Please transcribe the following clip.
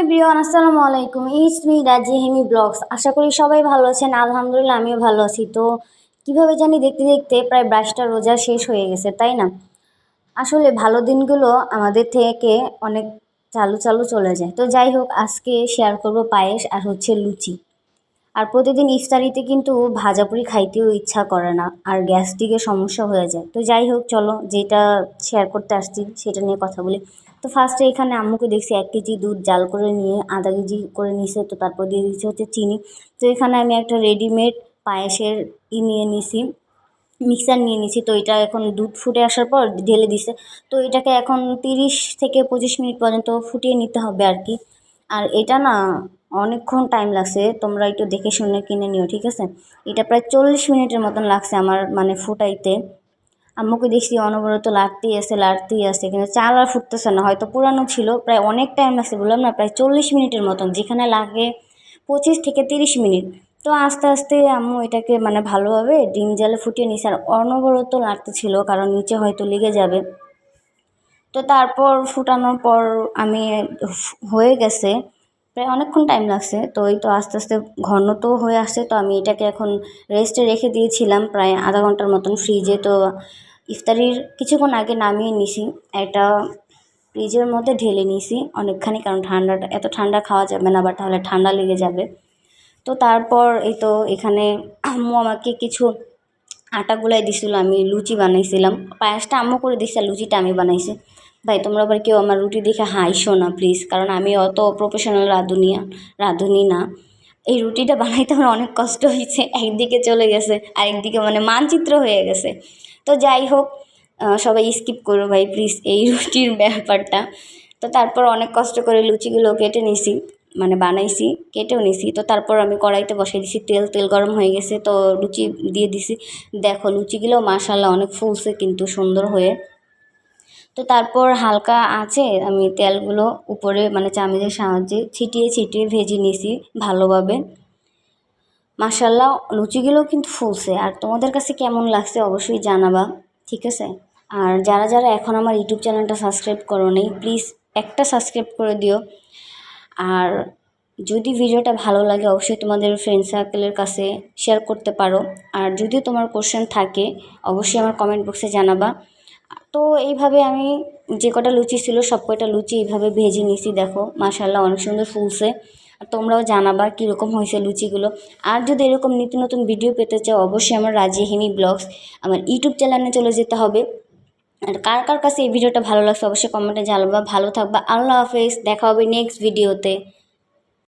Everyone আসসালামু আলাইকুম। It's me Raji Hemi blogs আশা করি সবাই ভালো আছেন। আলহামদুলিল্লাহ, আমিও ভালো আছি। তো কীভাবে জানি দেখতে দেখতে প্রায় ব্রাশটা রোজা শেষ হয়ে গেছে, তাই না? আসলে ভালো দিনগুলো আমাদের থেকে অনেক চালু চালু চলে যায়। তো যাই হোক, আজকে শেয়ার করব পায়েস আর হচ্ছে লুচি। আর প্রতিদিন ইফতারিতে কিন্তু ভাজাপুরি খাইতেও ইচ্ছা করে না, আর গ্যাস্ট্রিকের সমস্যা হয়ে যায়। তো যাই হোক, চলো যেটা শেয়ার করতে আসছি, সেটা নিয়ে কথা বলি। তো ফার্স্টে এখানে আম্মুকে দেখছি এক কেজি দুধ জাল করে নিয়ে, আধা কেজি করে নিছে, তো তারপর দিয়ে দিচ্ছে হচ্ছে চিনি। তো এখানে আমি একটা রেডিমেড পায়েসের ই নিয়ে নিছি মিক্সার নিয়ে নিছি। তো এটা এখন দুধ ফুটে আসার পর ঢেলে দিছে। তো এটাকে এখন তিরিশ থেকে পঁচিশ মিনিট পর্যন্ত ফুটিয়ে নিতে হবে আর কি। আর এটা না অনেকক্ষণ টাইম লাগছে, তোমরা একটু দেখে শুনে কিনে নিও, ঠিক আছে? এটা প্রায় চল্লিশ মিনিটের মতন লাগছে আমার মানে ফুটাইতে। আম্মুকে দেখছি অনবরত লাড়তেই আছে লাড়তেই আছে, কিন্তু চাল আর ফুটতেছে না। হয়তো পুরানো ছিল, প্রায় অনেক টাইম লাগছে বললাম না, প্রায় চল্লিশ মিনিটের মতন, যেখানে লাগে পঁচিশ থেকে তিরিশ মিনিট। তো আস্তে আস্তে আম্মু এটাকে মানে ভালোভাবে ডিম জালে ফুটিয়ে নিছে, আর অনবরত লাড়তে ছিল, কারণ নিচে হয়তো লেগে যাবে। তো তারপর ফুটানোর পর আমি হয়ে গেছে প্রায় অনেকক্ষণ টাইম লাগছে, তো এই তো আস্তে আস্তে ঘন তো হয়ে আসছে, তো আমি এটাকে এখন রেস্টে রেখে দিয়েছিলাম প্রায় আধা ঘণ্টার মতন ফ্রিজে তো ইফতারির কিছুক্ষণ আগে নামিয়ে নিছি, একটা ফ্রিজের মধ্যে ঢেলে নিয়েছি অনেকখানি, কারণ ঠান্ডাটা, এত ঠান্ডা খাওয়া যাবে না বা তাহলে ঠান্ডা লেগে যাবে। তো তারপর এই তো এখানে আম্মু আমাকে কিছু আটা গুলাই দিছিল, আমি লুচি বানাইছিলাম, পায়েসটা আম্মু করে আর লুচিটা আমি বানাইছি। ভাই, তোমরা আবার কেউ আমার রুটি দেখে হাইসো না প্লিজ কারণ আমি অত প্রফেশনাল রাঁধুনি রাঁধুনি না। এই রুটিটা বানাইতে আমার অনেক কষ্ট হয়েছে, একদিকে চলে গেছে, আরেকদিকে মানে মানচিত্র হয়ে গেছে। তো যাই হোক সবাই স্কিপ করো ভাই প্লিজ এই রুটির ব্যাপারটা। তো তারপর অনেক কষ্ট করে লুচিগুলো কেটে নিছি মানে বানাইছি, কেটেও নিছি। তো তারপর আমি কড়াইতে বসিয়ে দিছি, তেল তেল গরম হয়ে গেছে, তো লুচি দিয়ে দিছি। দেখো, লুচিগুলো মাসাল্লাহ অনেক ফুলছে, কিন্তু সুন্দর হয়ে তো তারপর হালকা আছে, আমি তেলগুলো উপরে মানে চামচের সাহায্যে ছিটিয়ে ছিটিয়ে ভেজে নিয়েছি ভালোভাবে। মাসাল্লাহ লুচিগুলো কিন্তু ফুলছে। আর তোমাদের কাছে কেমন লাগছে অবশ্যই জানাবা, ঠিক আছে? আর যারা যারা এখন আমার ইউটিউব চ্যানেলটা সাবস্ক্রাইব করো নেই, প্লিজ একটা সাবস্ক্রাইব করে দিও। আর যদি ভিডিওটা ভালো লাগে, অবশ্যই তোমাদের ফ্রেন্ড সার্কেলের কাছে শেয়ার করতে পারো। আর যদিও তোমার কোশ্চেন থাকে, অবশ্যই আমার কমেন্ট বক্সে জানাবা। তো এইভাবে আমি যে কটা লুচি ছিল সব কটা লুচি এইভাবে ভেজে নিয়েছি, দেখো। মাসাল্লাহ অনেক সুন্দর ফুলছে। আর তোমরাও জানাবা কীরকম হয়েছে লুচিগুলো। আর যদি এরকম নিত্য নতুন ভিডিও পেতে চাও, অবশ্যই আমার রাজি হেমি ব্লগস, আমার ইউটিউব চ্যানেলে চলে যেতে হবে। আর কার কার কাছে এই ভিডিওটা ভালো লাগছে, অবশ্যই কমেন্টে জানাবা। ভালো থাকবা। আল্লাহ হাফেজ। দেখা হবে নেক্সট ভিডিওতে